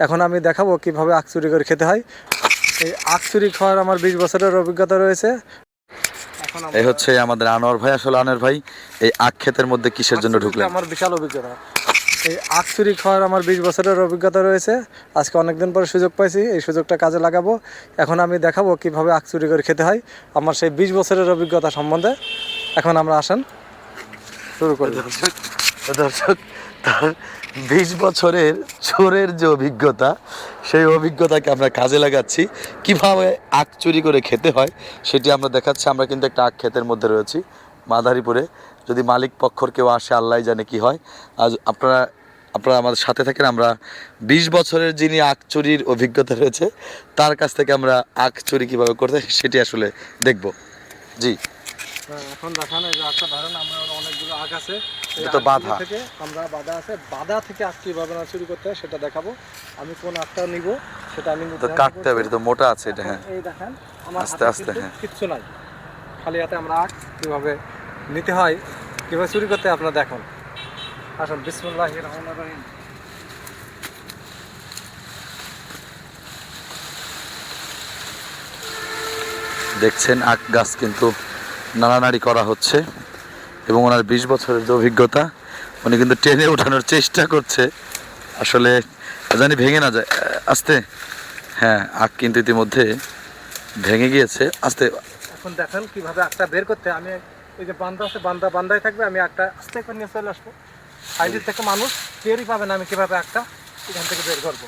এখন আমি দেখাবো কীভাবে আখ চুরি করে খেতে হয়। এই আখ চুরি খাওয়ার আমার বিশ বছরের অভিজ্ঞতা রয়েছে। এই হচ্ছে আমাদের আনোয়ার ভাই আসলে আনোয়ার ভাই এই আখ ক্ষেতের মধ্যে কিসের জন্য ঢুকলেন? আমার বিশাল অভিজ্ঞতা। এই আখ চুরি খাওয়ার আমার বিশ বছরের অভিজ্ঞতা রয়েছে। আজকে অনেকদিন পরে সুযোগ পাইছি এই সুযোগটা কাজে লাগাবো। এখন আমি দেখাবো কীভাবে আখ চুরি করে খেতে হয় আমার সেই বিশ বছরের অভিজ্ঞতা সম্বন্ধে। এখন আমরা আসেন শুরু করি। দর্শক, তার বিশ বছরের চোরের যে অভিজ্ঞতা, সেই অভিজ্ঞতাকে আমরা কাজে লাগাচ্ছি। কীভাবে আখ চুরি করে খেতে হয়, সেটি আমরা দেখাচ্ছি। আমরা কিন্তু একটা আখ ক্ষেতের মধ্যে রয়েছি, মাদারীপুরে। যদি মালিক পক্ষর কেউ আসে আল্লাহ জানে কি হয়। আজ আপনারা আপনারা আমাদের সাথে থাকেন। আমরা বিশ বছরের যিনি আখ চুরির অভিজ্ঞতা রয়েছে, তার কাছ থেকে আমরা আখ চুরি কীভাবে করতে সেটি আসলে দেখব। জি। এখন দেখান এই যে আখটা ধরেন আমরা অনেকগুলো আখ আছে। তো বাঁধা। থেকে আমরা বাধা আছে। বাধা থেকে আখ কীভাবে না চুরি করতে হয় সেটা দেখাবো। আমি কোন আখটা নিব সেটা আমি তো কাটতে হবে এটা তো মোটা আছে এটা হ্যাঁ। এই দেখেন আমার আস্তে আস্তে, হ্যাঁ। কিচ্ছু নাই। খালি হাতে আমরা আখ কীভাবে নিতে হয় কীভাবে চুরি করতে হয় আপনারা দেখুন। আসুন বিসমুল্লাহ রহমান রহিম। দেখছেন আখ গাছ কিন্তু নাড়ানাড়ি করা হচ্ছে এবং ওনার বিশ বছরের যে অভিজ্ঞতা উনি কিন্তু টেনে ওঠানোর চেষ্টা করছে। আসলে জানি ভেঙে না যায় আস্তে। হ্যাঁ আখ কিন্তু ইতিমধ্যে ভেঙে গিয়েছে আস্তে। এখন দেখেন কীভাবে আখটা বের করতে আমি এই যে বান্দা আছে বান্দা বান্দায় থাকবে আমি একটা আস্তে করে নিয়ে চলে আসব। সাইডের থেকে মানুষ টেরই পাবে না আমি কীভাবে একটা এখান থেকে বের করব।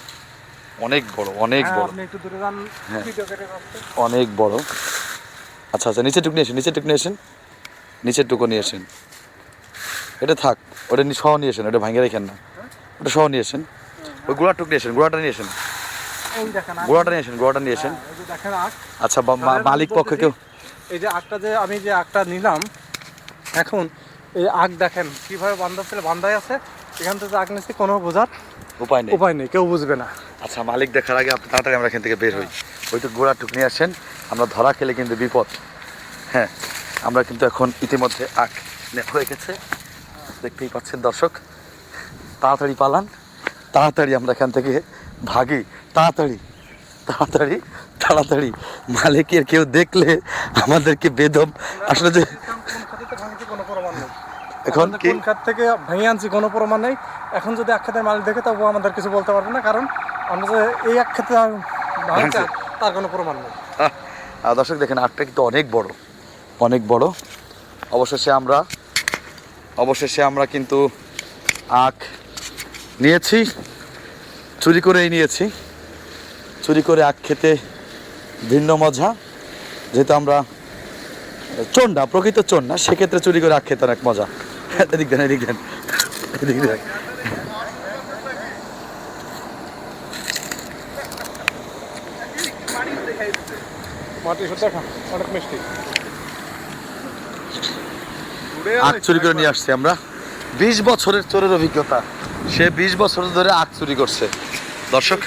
অনেক বড় অনেক হ্যাঁ, বড়। আপনি একটু দূরে যান হ্যাঁ। অনেক বড়। আচ্ছা আচ্ছা নিচে টুক নিয়ে আসেন নিচে টুক নিয়ে আসেন। নিচের টুকু নিয়ে আসেন। এটা থাক ওটা সহ নিয়ে আসেন ওটা ভাঙে রেখেন না। ওটা সহ নিয়ে আসেন। ওই গোড়ার টুক নিয়ে আসেন গোড়াটা নিয়ে আসেন। গোড়াটা নিয়ে আসেন গোড়াটা নিয়ে আসেন। আচ্ছা মালিক পক্ষ কেউ এই যে আখটা যে আমি যে আখটা নিলাম এখন এই আখ দেখেন কীভাবে বান্ধব ছিল বান্ধাই আছে। এখান থেকে আখ নিচ্ছি কোনো বোঝার উপায় নেই। উপায় নেই কেউ বুঝবে না। আচ্ছা মালিক দেখার আগে আপনি তাড়াতাড়ি আমরা এখান থেকে বের হই। ওই তো গোড়া টুক নিয়ে আসেন আমরা ধরা খেলে কিন্তু বিপদ। হ্যাঁ আমরা কিন্তু এখন ইতিমধ্যে আখ হয়ে গেছে। দেখতেই পাচ্ছেন দর্শক তাড়াতাড়ি পালান তাড়াতাড়ি আমরা এখান থেকে ভাগি তাড়াতাড়ি তাড়াতাড়ি তাড়াতাড়ি। মালিকের কেউ দেখলে আমাদেরকে বেদম আসলে যে এখন কোন খাত থেকে ভেঙে আনছি কোনো প্রমাণ নেই। এখন যদি খাতের মালিক দেখে তবু আমাদের কিছু বলতে পারবে না কারণ আমরা যে এই খাতে তার কোনো প্রমাণ নেই। দর্শক দেখেন আটটা কিন্তু অনেক বড় অনেক বড়। অবশেষে আমরা অবশেষে আমরা কিন্তু আখ নিয়েছি চুরি করেই নিয়েছি। চুরি করে আখ খেতে ভিন্ন মজা যেহেতু আমরা চোর না প্রকৃত চোর না সেক্ষেত্রে চুরি করে আখ খেতে অনেক মজা। এদিক দেন এদিক দেন। এদিক দেন। মাটি শুদ্ধ অনেক মিষ্টি। আখ চুরি করে নিয়ে আসছি আমরা। বিশ বছরের চোরের অভিজ্ঞতা। সে বিশ বছর ধরে আখ চুরি করছে। দর্শক